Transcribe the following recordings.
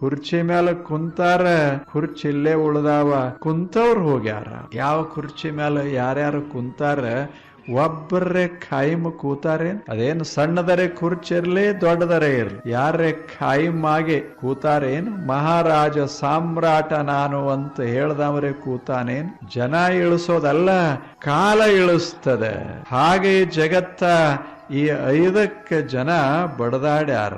ಕುರ್ಚಿ ಮೇಲೆ ಕುಂತಾರ, ಕುರ್ಚಿ ಇಲ್ಲೇ ಉಳ್ದಾವ. ಕುಂತವ್ರು ಹೋಗ್ಯಾರ. ಯಾವ ಕುರ್ಚಿ ಮೇಲೆ ಯಾರ್ಯಾರು ಕುಂತಾರ ಒಬ್ಬರೇ ಖಾಯಿಮ್ ಕೂತಾರೇನ್? ಅದೇನು ಸಣ್ಣದರೆ ಕುರ್ಚಿ ಇರ್ಲಿ, ದೊಡ್ಡದರೆ ಇರ್ಲಿ. ಯಾರೇ ಆಗಿ ಕೂತಾರೇನ್? ಮಹಾರಾಜ ಸಾಮ್ರಾಟ ನಾನು ಅಂತ ಹೇಳ್ದವರೇ ಕೂತಾನೇನ್? ಜನ ಇಳಿಸೋದಲ್ಲ, ಕಾಲ ಇಳಿಸ್ತದೆ. ಹಾಗೆ ಜಗತ್ತ ಈ ಐದಕ್ಕೆ ಜನ ಬಡದಾಡ್ಯಾರ.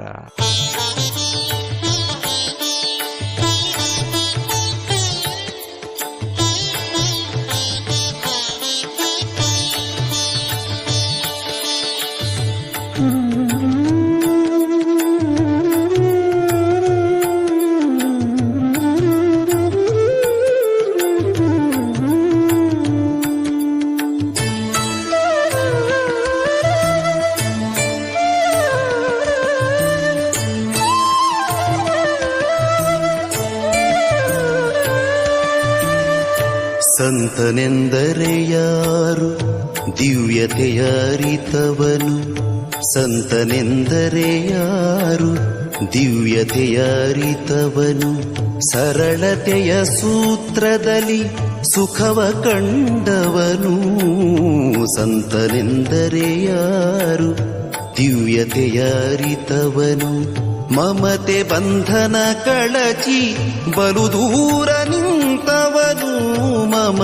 ಸಂತನೆಂದರೆ ಯಾರು ದಿವ್ಯತೆಯ ಸಂತನೆಂದರೆ ಯಾರು ದಿವ್ಯತೆಯ ಅರಿತವನು ಸರಳತೆಯ ಸೂತ್ರದಲ್ಲಿ ಸುಖವ ಕಂಡವನು. ಸಂತನೆಂದರೆ ಯಾರು ದಿವ್ಯತೆಯ ಅರಿತವನು ಮಮತೆ ಬಂಧನ ಕಳಚಿ ಬಲು ದೂರ ನಿಂತವನು.